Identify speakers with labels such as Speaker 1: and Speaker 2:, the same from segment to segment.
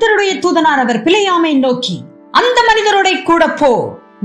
Speaker 1: கர்த்தருடைய தூதனார் அவர் பிழையாமை நோக்கி அந்த மனிதரோட கூட போ.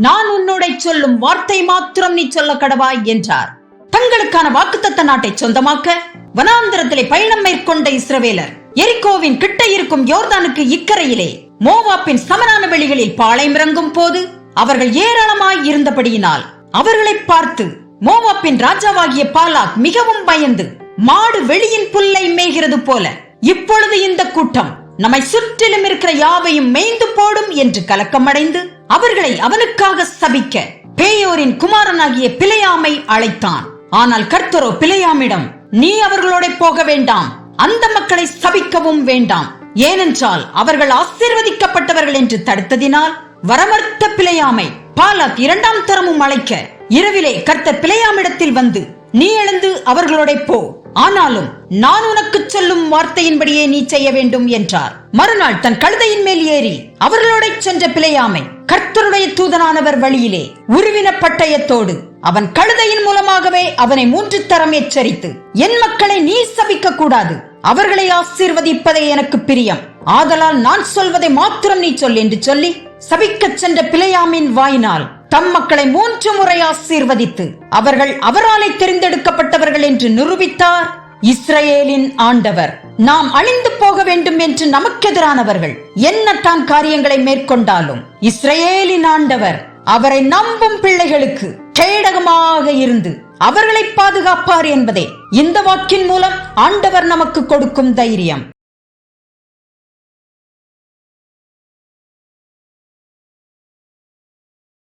Speaker 1: நான் உன்னோட சொல்லும் வார்த்தை மாத்திரம் நீ சொல்ல கடவாய் என்றார். தங்களுக்கான வாக்குத்தத்த நாட்டை சொந்தமாக்க வனாந்திரத்திலே பயணம் மேற்கொண்ட இஸ்ரவேலர் எரிகோவின் கிட்ட இருக்கும் யோர்தானுக்கு இக்கரையிலே மோவாப்பின் சமனான வெளிகளில் பாளையம் இறங்கும் போது அவர்கள் ஏராளமாய் இருந்தபடியினால் அவர்களை பார்த்து மோவாப்பின் ராஜாவாகிய பாலாக் மிகவும் பயந்து மாடு வெளியின் புல்லை மேய்கிறது போல இப்பொழுது இந்த கூட்டம் நம்மை சுற்றிலும் இருக்கிற யாவையும் மேய்ந்து போடும் என்று கலக்கமடைந்து அவர்களை அவனுக்காக சபிக்க பேயோரின் குமாரனாகிய பிழையாமை அழைத்தான். ஆனால் கர்த்தரோ பிழையாமிடம் நீ அவர்களோட போக வேண்டாம். அந்த மக்களை சபிக்கவும் வேண்டாம். ஏனென்றால் அவர்கள் ஆசீர்வதிக்கப்பட்டவர்கள் என்று தடுத்ததினால் வரமர்த்த பிழையாமை பாலாக் இரண்டாம் தரமும் அழைக்க இரவிலே கர்த்தர் பிழையாமிடத்தில் வந்து நீ எழுந்து அவர்களோட போ. ஆனாலும் நான் உனக்கு சொல்லும் வார்த்தையின்படியே நீ செய்ய வேண்டும் என்றார். மறுநாள் தன் கழுதையின் மேல் ஏறி அவர்களோட சென்ற பிழையாமை கர்த்தருடைய தூதனானவர் வழியிலே உருவின பட்டயத்தோடு அவன் கழுதையின் மூலமாகவே அவனை மூன்று தரம் எச்சரித்து என் மக்களை நீ சபிக்க கூடாது. அவர்களை ஆசீர்வதிப்பதே எனக்கு பிரியம். ஆதலால் நான் சொல்வதை மாத்திரம் நீ சொல் என்று சொல்லி சபிக்கச் சென்ற பிழையாமின் வாயினால் தம் மக்களை மூன்று முறை ஆசீர்வதித்து அவர்கள் அவராலே தெரிந்தெடுக்கப்பட்டவர்கள் என்று நிரூபித்தார் இஸ்ரேலின் ஆண்டவர். நாம் அழிந்து போக வேண்டும் என்று நமக்கெதிரானவர்கள் என்ன காரியங்களை மேற்கொண்டாலும் இஸ்ரேலின் ஆண்டவர் அவரை நம்பும் பிள்ளைகளுக்கு கேடகமாக இருந்து அவர்களை பாதுகாப்பார் என்பதே இந்த வாக்கின் மூலம் ஆண்டவர் நமக்கு கொடுக்கும் தைரியம்.